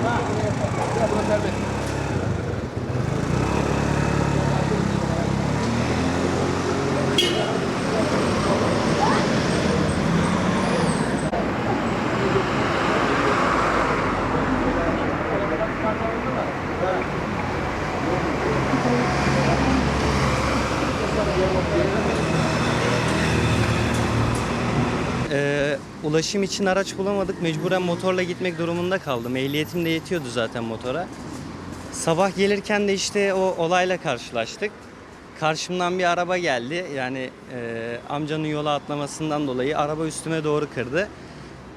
Gracias. Ee, ulaşım için araç bulamadık. Mecburen motorla gitmek durumunda kaldım. Ehliyetim de yetiyordu zaten motora. Sabah gelirken de işte o olayla karşılaştık. Karşımdan bir araba geldi. Yani e, amcanın yola atlamasından dolayı araba üstüme doğru kırdı.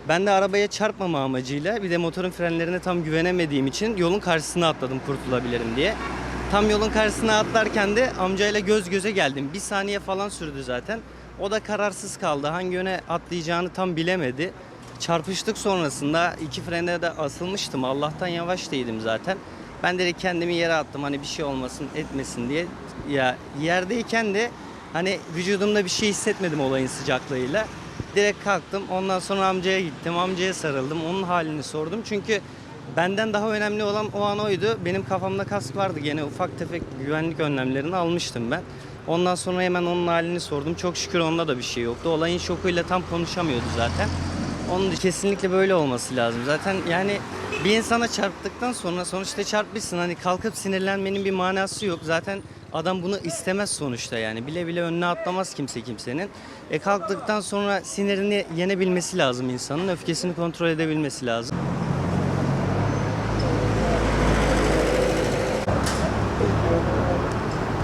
Ben de arabaya çarpmama amacıyla bir de motorun frenlerine tam güvenemediğim için yolun karşısına atladım kurtulabilirim diye. Tam yolun karşısına atlarken de amcayla göz göze geldim. Bir saniye falan sürdü zaten. O da kararsız kaldı. Hangi yöne atlayacağını tam bilemedi. Çarpıştık sonrasında iki frene de asılmıştım. Allah'tan yavaş değildim zaten. Ben direkt kendimi yere attım hani bir şey olmasın etmesin diye. Ya yerdeyken de hani vücudumda bir şey hissetmedim olayın sıcaklığıyla. Direkt kalktım. Ondan sonra amcaya gittim. Amcaya sarıldım. Onun halini sordum. Çünkü benden daha önemli olan o an oydu. Benim kafamda kask vardı. Gene ufak tefek güvenlik önlemlerini almıştım ben. Ondan sonra hemen onun halini sordum. Çok şükür onda da bir şey yoktu. Olayın şokuyla tam konuşamıyordu zaten. Onun kesinlikle böyle olması lazım. Zaten yani bir insana çarptıktan sonra sonuçta çarpmışsın. Hani kalkıp sinirlenmenin bir manası yok. Zaten adam bunu istemez sonuçta yani. Bile bile önüne atlamaz kimse kimsenin. E kalktıktan sonra sinirini yenebilmesi lazım insanın. Öfkesini kontrol edebilmesi lazım.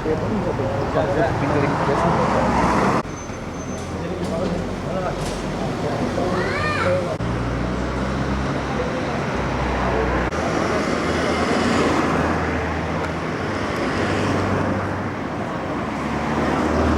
Ich bin direkt gegessen.